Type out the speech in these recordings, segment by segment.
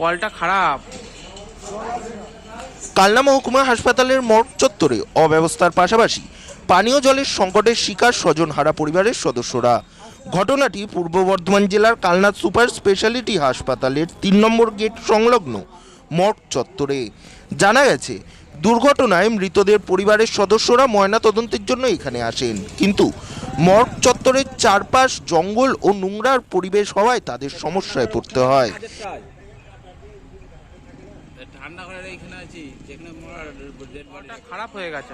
জলটা খারাপ। কালনা মহকুমা হাসপাতালের মর্গ চত্বরে অব্যবস্থার পাশাপাশি পানীয় জলের সংকটের শিকার স্বজনহারা পরিবারের সদস্যরা। ঘটনাটি পূর্ব বর্ধমান জেলার কালনা সুপার স্পেশালিটি হাসপাতালের তিন নম্বর গেট সংলগ্ন মর্গ চত্বরে। জানা গেছে, দুর্ঘটনায় মৃতদের পরিবারের সদস্যরা ময়না তদন্তের জন্য এখানে আসেন। কিন্তু মর্গ চত্বরের চারপাশ জঙ্গল ও নোংরার পরিবেশ হওয়ায় তাদের সমস্যায় পড়তে হয়। আছি যেখানে খারাপ হয়ে গেছে।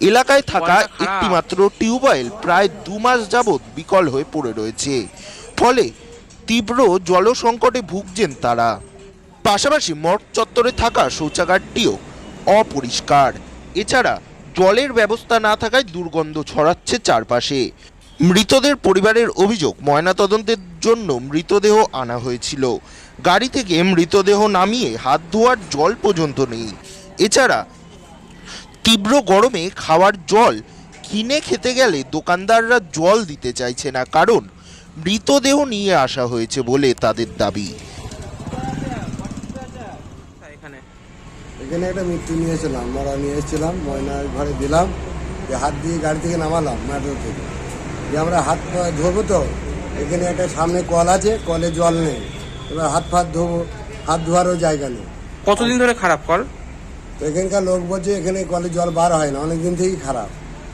এলাকায় থাকা। একটিমাত্র টিউবওয়েল প্রায় দু মাস যাবৎ বিকল হয়ে পড়ে রয়েছে। ফলে তীব্র জলসংকটে ভুগছেন তারা। পাশাপাশি মঠ চত্বরে থাকা শৌচাগারটিও অপরিষ্কার। এছাড়া জলের ব্যবস্থা না থাকায় দুর্গন্ধ ছড়াচ্ছে চারপাশে। মৃতদের পরিবারের অভিযোগ ময়নাতদন্তের জন্য মৃতদেহ আনা হয়েছিল। গাড়ি থেকে মৃতদেহ নামিয়ে হাত ধোয়ার জল পর্যন্ত নেই। এছাড়া তীব্র গরমে খাওয়ার জল কিনে খেতে গেলে দোকানদাররা জল দিতে চাইছে না কারণ মৃতদেহ নিয়ে আসা হয়েছে বলে তাদের দাবি। এখানে। এখানে একটা মৃত্যু নিয়েছিলাম মরা নিয়ে এসেছিলাম ময়নার ঘরে দিলাম হাত দিয়ে গাড়ি থেকে নামালাম মেট্রো থেকে। যে আমরা হাত পা ধোবো তো এখানে একটা সামনে কল আছে কলে জল নেই। এবার হাত ফাত ধোবো হাত ধোয়ারও জায়গা নেই। কতদিন ধরে খারাপ কল? তো এখানকার লোক বলছে এখানে কলে জল বার হয় না অনেক দিন থেকেই খারাপ।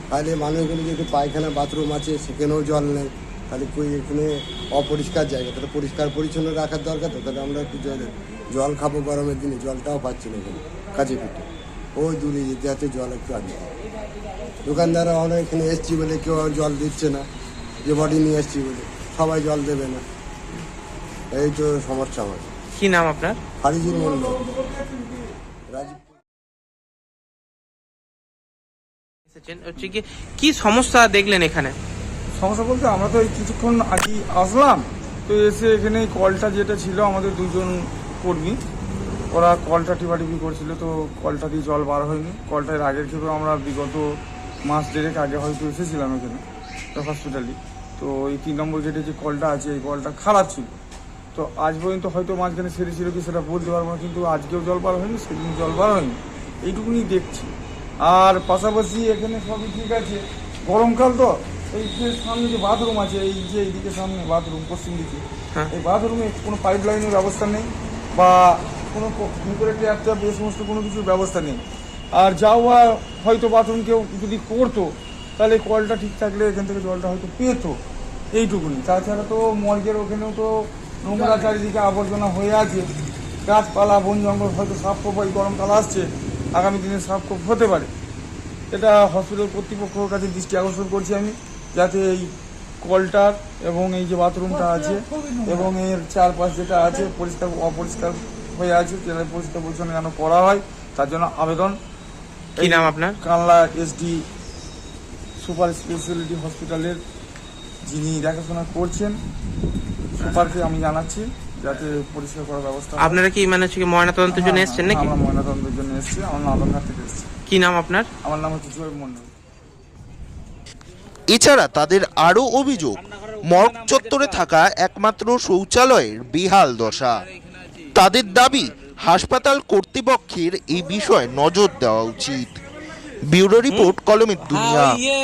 তাহলে মানুষগুলো যদি পায়খানা বাথরুম আছে সেখানেও জল নেই। তাহলে কই এখানে অপরিষ্কার জায়গা? তাহলে পরিষ্কার পরিচ্ছন্ন রাখার দরকার তো? তাহলে আমরা একটু জল জল খাব গরমের দিনে জলটাও পাচ্ছি না এখানে কাছে পিঠে। ওই দূরে যেতে হচ্ছে জল একটু আনতে দোকানদাররা অনেক এখানে এসছি বলে কেউ আর জল দিচ্ছে না যে বডি নিয়ে এসছি বলে। সবাই জল দেবে না। এই তো সমস্যা আমার। কি নাম আপনার? ফারিজুর মন্ডল রাজীব। হচ্ছে কি কি সমস্যা দেখলেন এখানে? সমস্যা বলতে আমরা তো এই কিছুক্ষণ আগেই আসলাম তো এসে এখানে কলটা যেটা ছিল আমাদের দুজন কর্মী ওরা কলটা টিপাটিপি করছিল তো কলটা দিয়ে জল বার হয়নি। কলটার আগের থেকেও আমরা বিগত মাস দেড়েক আগে হয়তো এসেছিলাম এখানে হসপিটালে তো এই তিন নম্বর গেটে যে কলটা আছে এই কলটা খারাপ ছিল। তো আজ পর্যন্ত হয়তো মাঝখানে সেরেছিল কি সেটা বলতে পারব না কিন্তু আজকেও জল বার হয়নি সেদিন জল বার হয়নি। এইটুকুনি দেখছি। আর পাশাপাশি এখানে সবই ঠিক আছে। গরমকাল তো এই যে সামনে যে বাথরুম আছে এই যে এইদিকে সামনে বাথরুম পশ্চিম দিকে। হ্যাঁ। এই বাথরুমে কোনো পাইপ লাইনের ব্যবস্থা নেই বা কোনো ক- ভিতরে ট্যাপ ট্যাপ এই সমস্ত কোনো কিছুর ব্যবস্থা নেই। আর যাওয়া হয়তো বাথরুম কেউ যদি করতো তাহলে কলটা ঠিক থাকলে এখান থেকে জলটা হয়তো পেতো। এইটুকুনি। তাছাড়া তো মর্গের ওখানেও তো নোংরা চারিদিকে আবর্জনা হয়ে আছে। গাছপালা বন জঙ্গল হয়তো করব এই গরমকাল আসছে আগামী দিনে সাফ কোপ হতে পারে। এটা হসপিটাল কর্তৃপক্ষের কাছে দৃষ্টি আকর্ষণ করছি আমি যাতে এই কলটার এবং এই যে বাথরুমটা আছে এবং এর চারপাশ যেটা আছে পরিষ্কার অপরিষ্কার হয়ে আছে সেটা পরিষ্কার পরিচ্ছন্ন যেন করা হয় তার জন্য আবেদন। কি নাম আপনার? কানলা এসডি সুপার স্পেশালিটি হসপিটালের যিনি দেখাশোনা করছেন সুপারকে আমি জানাচ্ছি যাতে পরিষ্কার করার ব্যবস্থা আপনারা কি মানে হচ্ছে কি ময়নাতদন্তের জন্য হ্যাঁ, এসেছেন নাকি? আমরা ময়নাতদন্তের জন্য এসেছি আমার নাদনঘাট থেকে এসেছি। কি নাম আপনার? আমার নাম হচ্ছে জয় মন্ডল এছাড়া তাদের আরও অভিযোগ মর্গ চত্বরে থাকা একমাত্র শৌচালয়ের বেহাল দশা। তাদের দাবি হাসপাতাল কর্তৃপক্ষের এই বিষয়ে নজর দেওয়া উচিত। ব্যুরো রিপোর্ট কলমের দুনিয়া। হ্যাঁ, ইয়ে,